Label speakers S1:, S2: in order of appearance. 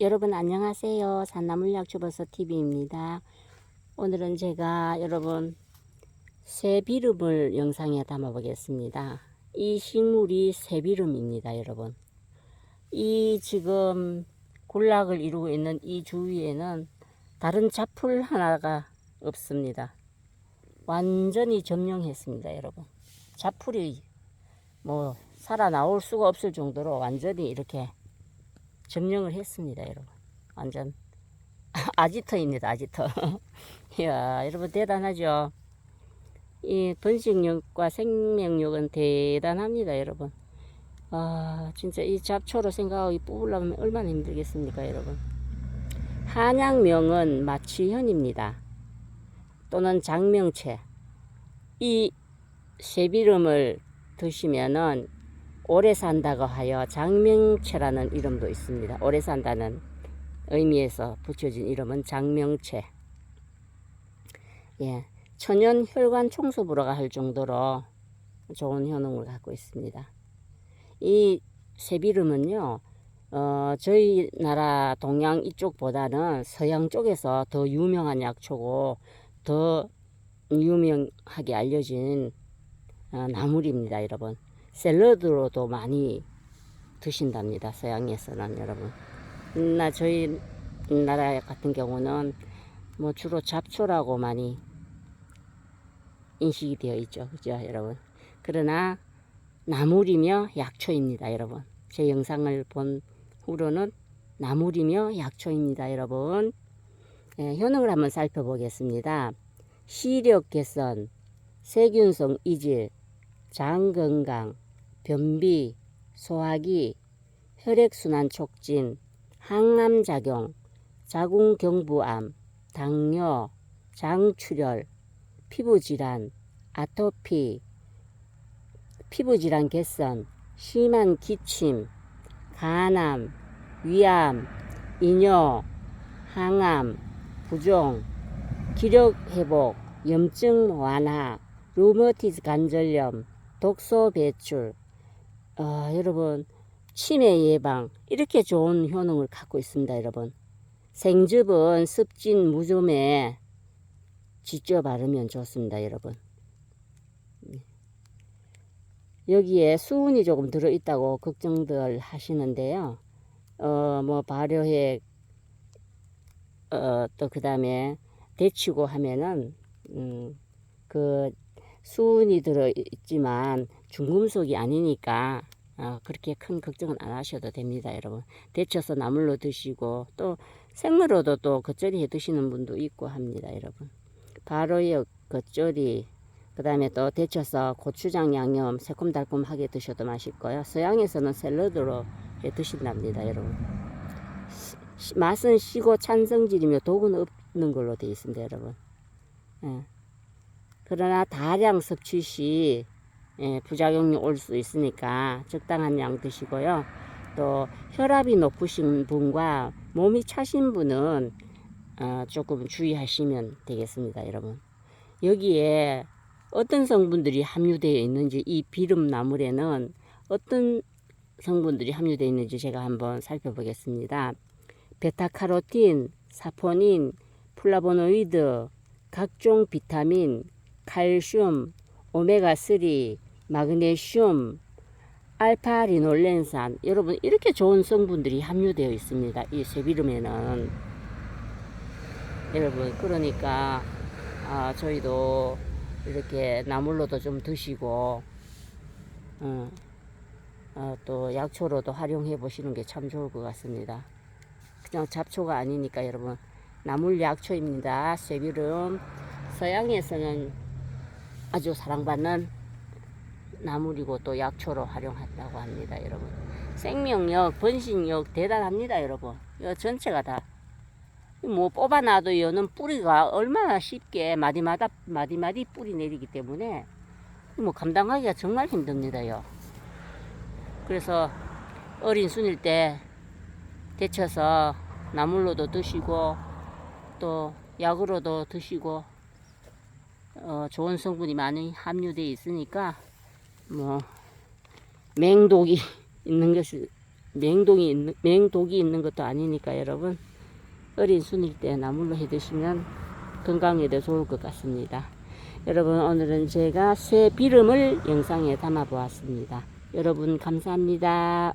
S1: 여러분 안녕하세요. 산나물약초버섯 TV입니다. 오늘은 제가 여러분 새비름을 영상에 담아 보겠습니다. 이 식물이 새비름입니다, 여러분. 이 지금 군락을 이루고 있는 이 주위에는 다른 잡풀 하나가 없습니다. 완전히 점령했습니다, 여러분. 잡풀이 뭐 살아 나올 수가 없을 정도로 완전히 이렇게 점령을 했습니다, 여러분. 완전 아지터입니다, 아지터. 이야, 여러분 대단하죠? 이 번식력과 생명력은 대단합니다, 여러분. 아, 진짜 이 잡초로 생각하고 뽑으려면 얼마나 힘들겠습니까, 여러분. 한약명은 마취현입니다. 또는 장명채. 이 쇠비름을 드시면은 오래 산다고 하여 장명채라는 이름도 있습니다. 오래 산다는 의미에서 붙여진 이름은 장명채. 예, 천연 혈관 청소부라가 할 정도로 좋은 효능을 갖고 있습니다. 이 새비름은요, 어, 저희 나라 동양 이쪽보다는 서양 쪽에서 더 유명한 약초고 더 유명하게 알려진 어, 나물입니다, 여러분. 샐러드로도 많이 드신답니다. 서양에서는 여러분. 나 저희 나라 같은 경우는 뭐 주로 잡초라고 많이 인식이 되어 있죠. 그죠, 여러분. 그러나 나물이며 약초입니다, 여러분. 제 영상을 본 후로는 나물이며 약초입니다, 여러분. 예, 효능을 한번 살펴보겠습니다. 시력 개선, 세균성 이질, 장 건강, 변비, 소화기, 혈액순환 촉진, 항암작용, 자궁경부암, 당뇨, 장출혈, 피부질환, 아토피, 피부질환 개선, 심한 기침, 간암, 위암, 이뇨, 항암, 부종, 기력 회복, 염증 완화, 루머티즈 관절염, 독소 배출, 어, 여러분 치매 예방 이렇게 좋은 효능을 갖고 있습니다, 여러분. 생즙은 습진 무좀에 직접 바르면 좋습니다, 여러분. 여기에 수은이 조금 들어 있다고 걱정들 하시는데요. 어, 뭐 발효액 어, 또 그 다음에 데치고 하면은 음, 그 수은이 들어 있지만 중금속이 아니니까 어, 그렇게 큰 걱정은 안 하셔도 됩니다, 여러분. 데쳐서 나물로 드시고 또 생으로도 또 겉절이 해 드시는 분도 있고 합니다, 여러분. 바로역 겉절이 그 다음에 또 데쳐서 고추장 양념 새콤달콤하게 드셔도 맛있고요. 서양에서는 샐러드로 해 드신답니다, 여러분. 시- 맛은 시고 찬성질이며 독은 없는 걸로 되어 있습니다, 여러분. 예. 그러나 다량 섭취 시 예, 부작용이 올 수 있으니까 적당한 양 드시고요. 또 혈압이 높으신 분과 몸이 차신 분은 어, 조금 주의하시면 되겠습니다, 여러분. 여기에 어떤 성분들이 함유되어 있는지 이 비름 나물에는 어떤 성분들이 함유되어 있는지 제가 한번 살펴보겠습니다. 베타카로틴, 사포닌, 플라보노이드, 각종 비타민, 칼슘, 오메가3, 마그네슘, 알파리놀렌산 여러분 이렇게 좋은 성분들이 함유되어 있습니다. 이 쇠비름에는 여러분 그러니까 아, 저희도 이렇게 나물로도 좀 드시고 어, 어, 또 약초로도 활용해 보시는 게 참 좋을 것 같습니다. 그냥 잡초가 아니니까 여러분 나물 약초입니다. 쇠비름 서양에서는 아주 사랑받는 나물이고 또 약초로 활용한다고 합니다, 여러분. 생명력, 번식력 대단합니다, 여러분. 이 전체가 다. 뭐 뽑아놔도 여는 뿌리가 얼마나 쉽게 마디마다 마디마디 뿌리 내리기 때문에 뭐 감당하기가 정말 힘듭니다요. 그래서 어린 순일 때 데쳐서 나물로도 드시고 또 약으로도 드시고 어, 좋은 성분이 많이 함유되어 있으니까 뭐 맹독이 있는 것이 맹독이 있는, 맹독이 있는 것도 아니니까 여러분 어린 순일 때 나물로 해 드시면 건강에도 좋을 것 같습니다. 여러분 오늘은 제가 새 비름을 영상에 담아 보았습니다. 여러분 감사합니다.